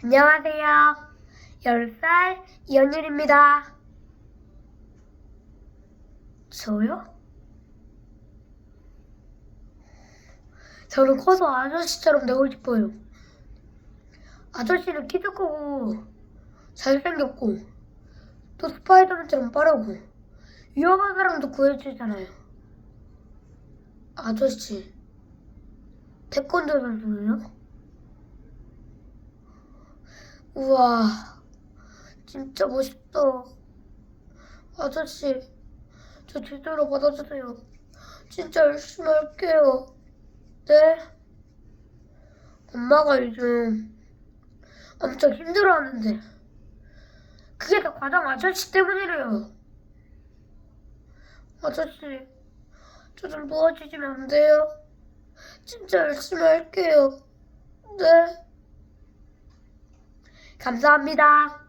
안녕하세요. 10살 이현율입니다. 저요? 저는 커서 아저씨처럼 되고 싶어요. 아저씨는 키도 크고 잘생겼고 또 스파이더맨처럼 빠르고 위험한 사람도 구해주잖아요. 아저씨 태권도 선수예요? 우와 진짜 멋있다. 아저씨 저 제대로 받아주세요. 진짜 열심히 할게요. 네? 엄마가 요즘 엄청 힘들어하는데 그게 다 과장 아저씨 때문이래요. 아저씨 저 좀 도와주시면 안 돼요? 진짜 열심히 할게요. 네. 감사합니다.